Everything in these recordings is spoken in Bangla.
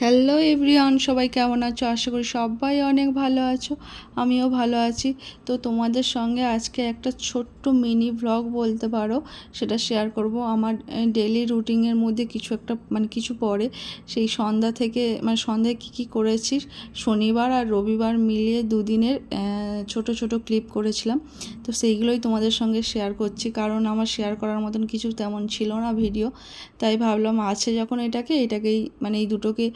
হ্যালো এভরিওয়ান সবাই কেমন আছো? আশা করি সবাই অনেক ভালো আছো, আমিও ভালো আছি। তো তোমাদের সঙ্গে আজকে একটা ছোট্ট মিনি ব্লগ বলতে পারো, সেটা শেয়ার করব। আমার ডেলি রুটিনের মধ্যে কিছু একটা মানে কিছু পড়ে সেই সন্ধ্যা থেকে মানে সন্ধ্যায় কী কী করেছি, শনিবার আর রবিবার মিলিয়ে দুদিনের ছোট ছোট ক্লিপ করেছিলাম। তো সেইগুলোই তোমাদের সঙ্গে শেয়ার করছি। কারণ আমার শেয়ার করার মতন কিছু তেমন ছিল না ভিডিও তাই ভাবলাম, আছে যখন এটাকে, এটাকেই মানে এই দুটোকে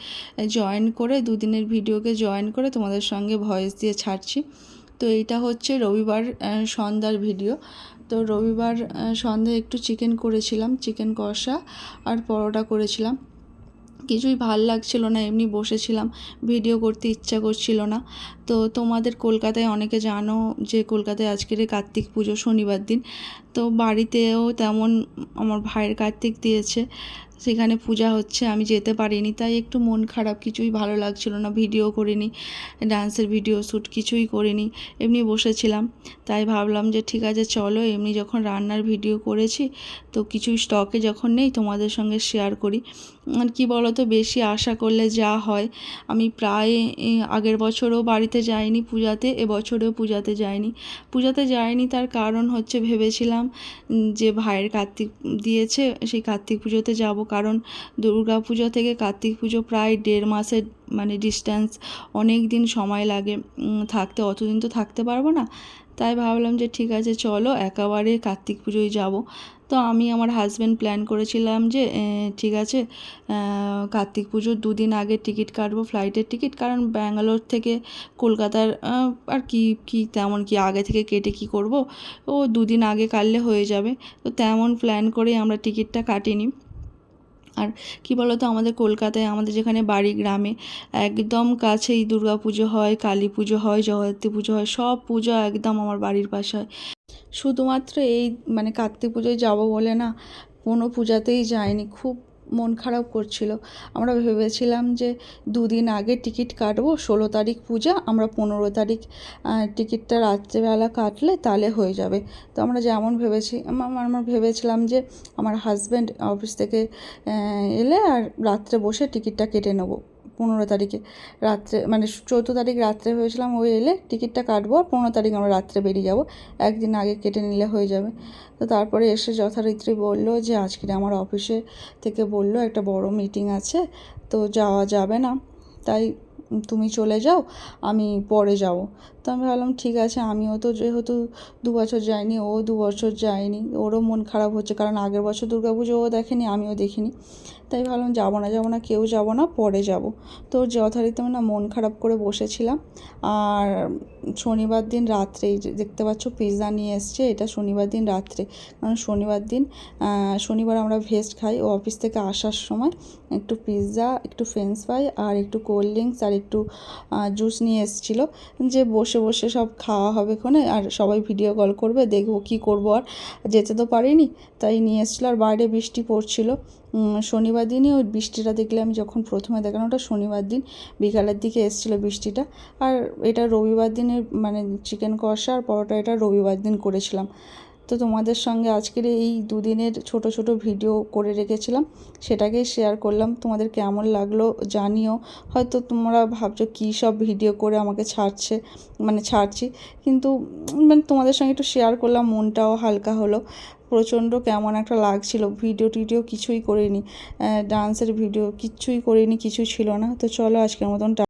জয়েন করে দুদিনের ভিডিওকে জয়েন করে তোমাদের সঙ্গে ভয়েস দিয়ে ছাড়ছি। তো এইটা হচ্ছে রবিবার সন্ধ্যার ভিডিও তো রবিবার সন্ধ্যায় একটু চিকেন করেছিলাম চিকেন কষা আর পরোটা করেছিলাম। কিছুই ভালো লাগছিল না, এমনি বসেছিলাম ভিডিও করতে ইচ্ছা করছিল না। তো তোমাদের কলকাতায়, অনেকে জানো যে কলকাতায় আজকের কার্তিক পুজো শনিবার দিন। তো বাড়িতেও তেমন আমার ভাইয়ের কার্তিক দিয়েছে। সেখানে পূজা হচ্ছে, আমি যেতে পারিনি, তাই একটু মন খারাপ, কিছুই ভালো লাগছিল না, ভিডিও করিনি, ডান্সের ভিডিও শ্যুট কিছুই করিনি, এমনি বসেছিলাম। তাই ভাবলাম যে ঠিক আছে, চলো, এমনি যখন রান্নার ভিডিও করেছি, তো কিছুই স্টকে যখন নেই, তোমাদের সঙ্গে শেয়ার করি। আর কি বলো তো বেশি আশা করলে যা হয়, আমি প্রায় আগের বছরও বাড়িতে যাইনি পূজাতে, এবছরেও পূজাতে যাইনি। পূজাতে যাইনি, তার কারণ হচ্ছে ভেবেছিলাম উম, যে ভাইয়ের কার্তিক দিয়েছে সেই কার্তিক পুজোতে যাব। কারণ দুর্গা পুজো থেকে কার্তিক পুজো প্রায় দেড় মাসের মানে ডিস্ট্যান্স অনেক দিন সময় লাগে। থাকতে অতদিন তো থাকতে পারব না। তাই ভাবলাম যে ঠিক আছে, চলো একেবারে কার্তিক পুজোয় যাব। তো আমি আমার হাজব্যান্ড প্ল্যান করেছিলাম যে ঠিক আছে কার্তিক পুজোর দুদিন আগে টিকিট কাটবো ফ্লাইটের টিকিট কারণ ব্যাঙ্গালোর থেকে কলকাতার আর কি কি তেমন কি আগে থেকে কেটে কি করব, ও দুদিন আগে কাটলে হয়ে যাবে। তো তেমন প্ল্যান করেই আমরা টিকিটটা কাটিনি। আর কি বলতো, আমাদের কলকাতায় আমাদের যেখানে বাড়ি গ্রামে একদম কাছেই দুর্গা পুজো হয়, কালী পুজো হয়, জগদ্ধাত্রী পুজো হয়, সব পুজো একদম আমার বাড়ির পাশে হয়। শুধুমাত্র এই মানে কার্তিক পুজোয় যাব বলে না, কোনো পূজাতেই যায়নি খুব মন খারাপ করছিল। আমরা ভেবেছিলাম যে দুদিন আগে টিকিট কাটবো, ষোলো তারিখ পূজা, আমরা পনেরো তারিখ টিকিটটা রাত্রেবেলা কাটলে তাহলে হয়ে যাবে। তো আমরা যেমন ভেবেছি আমার ভেবেছিলাম যে আমার হাজব্যান্ড অফিস থেকে এলে আর রাত্রে বসে টিকিটটা কেটে নেব। পনেরো তারিখে রাত্রে মানে চৌদ্দ তারিখ রাত্রে হয়েছিলাম ওই এলে টিকিটটা কাটবো আর পনেরো তারিখ আমরা রাত্রে বেরিয়ে যাব। একদিন আগে কেটে নিলে হয়ে যাবে। তো তারপরে এসে যথারীতি বলল যে, আজকে আমার অফিসে থেকে বলল একটা বড় মিটিং আছে, তো যাওয়া যাবে না। তাই তুমি চলে যাও, আমি পরে যাব। তো আমি ভাবলাম, ঠিক আছে, আমিও তো যেহেতু দু বছর যাইনি, ও দু বছর যায়নি, ওরও মন খারাপ হচ্ছে, কারণ আগের বছর দুর্গাপুজো ও দেখেনি, আমিও দেখিনি। তাই ভাবলাম, যাব না যাব না, কেউ যাব না, পরে যাব। তো যথারীতি না মন খারাপ করে বসেছিলাম। আর শনিবার দিন রাত্রে দেখতে পাচ্ছ পিৎজা নিয়ে এসছে, এটা শনিবার দিন রাত্রে। কারণ শনিবার দিন শনিবার আমরা ভেজ খাই, ও অফিস থেকে আসার সময় একটু পিৎজা একটু ফ্রেঞ্চ ফ্রাই আর একটু কোল্ড ড্রিঙ্কস আর একটু জুস নিয়ে এসেছিল, যে বসে বসে সব খাওয়া হবে ক্ষণে আর সবাই ভিডিও কল করবে, দেখব কি করব আর। যেতে তো পারিনি, তাই নিয়ে এসেছিল, আর বাইরে বৃষ্টি পড়ছিল। শনিবার দিনই ওই বৃষ্টিটা দেখলে আমি যখন প্রথমে দেখলাম, ওটা শনিবার দিন, বিকালের দিকে এসেছিল বৃষ্টিটা। আর এটা রবিবার দিনের মানে চিকেন কষা, আর পরোটা এটা রবিবার দিন করেছিলাম। তো তোমাদের সঙ্গে আজকের এই দুদিনের ছোট ছোট ভিডিও করে রেখেছিলাম। সেটাকেই শেয়ার করলাম। তোমাদের কেমন লাগল জানিও। হয়তো তোমরা ভাবছ, কী সব ভিডিও করে আমাকে ছাড়ছে? মানে ছাড়ছি। কিন্তু মানে তোমাদের সঙ্গে একটু শেয়ার করলাম। মনটাও হালকা হলো। প্রচণ্ড কেমন একটা লাগছিল। ভিডিও টিডিও কিছুই করিনি। ডান্সের ভিডিও কিচ্ছুই করিনি, কিছু ছিল না। তো চলো আজকের মতন